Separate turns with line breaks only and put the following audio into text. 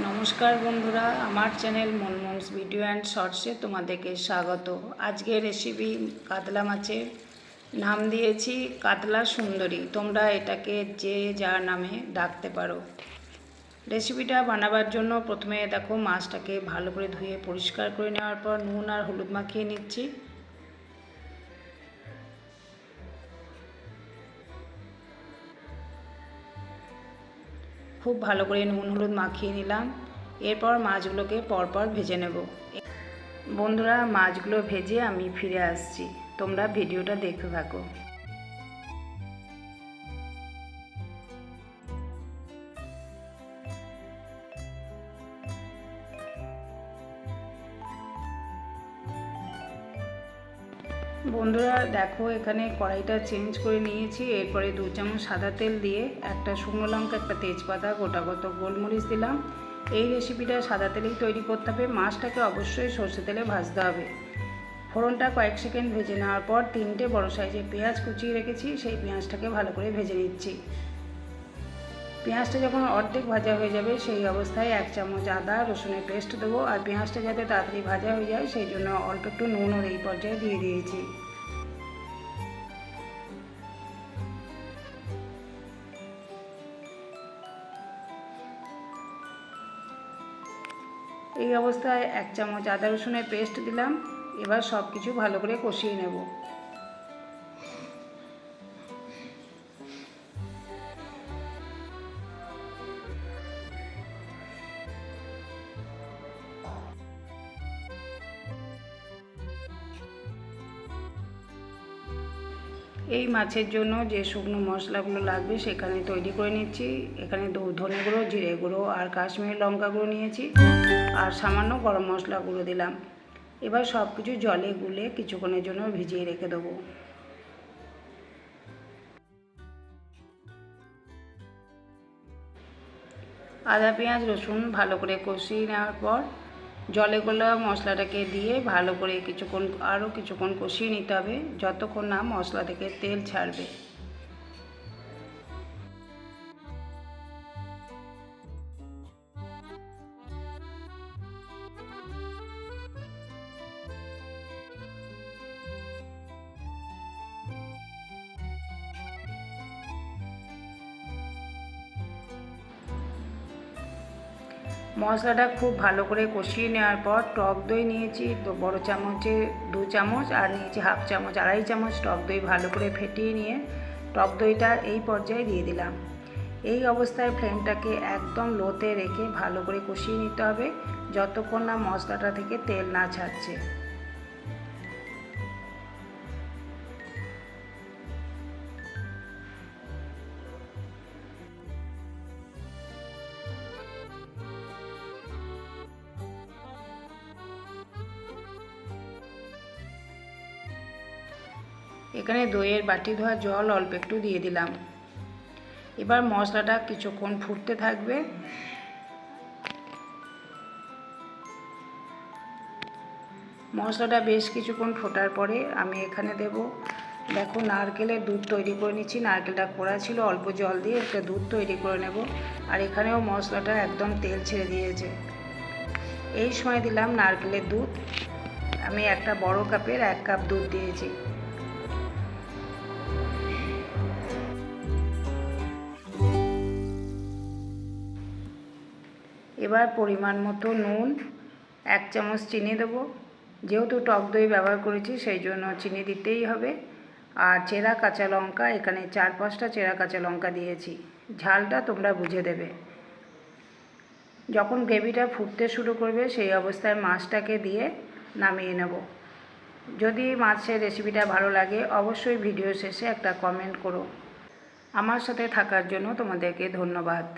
নমস্কার বন্ধুরা, আমার চ্যানেল মনমোহনস ভিডিও অ্যান্ড শর্টসে তোমাদেরকে স্বাগত। আজকে রেসিপি কাতলা মাছের নাম দিয়েছি কাতলা সুন্দরী। তোমরা এটাকে যে যার নামে ডাকতে পারো। রেসিপিটা বানাবার জন্য প্রথমে দেখো মাছটাকে ভালো করে ধুয়ে পরিষ্কার করে নেওয়ার পর নুন আর হলুদ মাখিয়ে নিচ্ছি। খুব ভালো করে নুন হলুদ মাখিয়ে নিলাম। এরপর মাছগুলোকে পরপর ভেজে নেব। বন্ধুরা, মাছগুলো ভেজে আমি ফিরে আসছি। তোমরা ভিডিওটা দেখতে থাকো। বন্ধুরা, দেখো এখানে কড়াইটা চেঞ্জ করে নিয়েছি। এরপরে দু চামচ সাদা তেল দিয়ে একটা শুকনো লঙ্কা, একটা তেজপাতা গোটাগত গোলমরিচ দিলাম। এই রেসিপিটা সাদা তেলেই তৈরি করতে হবে। মাছটাকে অবশ্যই সর্ষে তেলে ভাজতে হবে। ফোড়নটা কয়েক সেকেন্ড ভেজে নেওয়ার পর তিনটে বড় সাইজের পেঁয়াজ কুচিয়ে রেখেছি। সেই পেঁয়াজটাকে ভালো করে ভেজে নিচ্ছি। পেঁয়াজটা যখন অর্ধেক ভাজা হয়ে যাবে, সেই অবস্থায় এক চামচ আদা, রসুনের পেস্ট দেবো। আর পেঁয়াজটা যাতে তাড়াতাড়ি ভাজা হয়ে যায়, সেই জন্য অল্প একটু নুনও এই পর্যায়ে দিয়ে দিয়েছি। এই অবস্থায় এক চামচ আদা, রসুনের পেস্ট দিলাম। এবার সব কিছু ভালো করে কষিয়ে নেব। এই মাছের জন্য যে শুকনো মশলাগুলো লাগবে সেখানে তৈরি করে নিচ্ছি। এখানে ধনে গুঁড়ো, জিরে গুঁড়ো আর কাশ্মীরি লঙ্কা গুঁড়ো নিয়েছি আর সামান্য গরম মশলা গুঁড়ো দিলাম। এবার সব কিছু জলে গুলে কিছুক্ষণের জন্য ভিজিয়ে রেখে দেবো। আদা, পেঁয়াজ, রসুন ভালো করে কষিয়ে নেওয়ার পর জলে গোলা মশলাটাকে দিয়ে ভালো করে কিছুক্ষণ, আরও কিছুক্ষণ কষিয়ে নিতে হবে। যতক্ষণ না মশলা থেকে তেল ছাড়বে। মশলাটা খুব ভালো করে কষিয়ে নেওয়ার পর টক দই নিয়েছি, তো বড় চামচে দু চামচ আর নিয়েছি হাফ চামচ, আড়াই চামচ টক দই ভালো করে ফেটিয়ে নিয়ে টক দইটা এই পর্যায়ে দিয়ে দিলাম। এই অবস্থায় ফ্লেমটাকে একদম লোতে রেখে ভালো করে কষিয়ে নিতে হবে, যতক্ষণ না মশলাটা থেকে তেল না ছাড়ছে। এখানে দইয়ের বাটি ধোয়া জল অল্প একটু দিয়ে দিলাম। এবার মশলাটা কিছুক্ষণ ফুটতে থাকবে। মশলাটা বেশ কিছুক্ষণ ফোটার পরে আমি এখানে দেব। দেখো নারকেলের দুধ তৈরি করে নিচ্ছি। নারকেলটা কড়া ছিল, অল্প জল দিয়ে একটা দুধ তৈরি করে নেব। আর এখানেও মশলাটা একদম তেল ছেড়ে দিয়েছে। এই সময় দিলাম নারকেলের দুধ। আমি একটা বড় কাপের এক কাপ দুধ দিয়েছি। এবার পরিমাণ মতো নুন, এক চামচ চিনি দেবো। যেহেতু টক দই ব্যবহার করেছি, সেই জন্য চিনি দিতেই হবে। আর চেরা কাঁচা লঙ্কা, এখানে চার পাঁচটা চেরা কাঁচা লঙ্কা দিয়েছি। ঝালটা তোমরা বুঝে দেবে। যখন গ্রেভিটা ফুটতে শুরু করবে, সেই অবস্থায় মাছটাকে দিয়ে নামিয়ে নেব। যদি মাছের রেসিপিটা ভালো লাগে, অবশ্যই ভিডিও শেষে একটা কমেন্ট করো। আমার সাথে থাকার জন্য তোমাদেরকে ধন্যবাদ।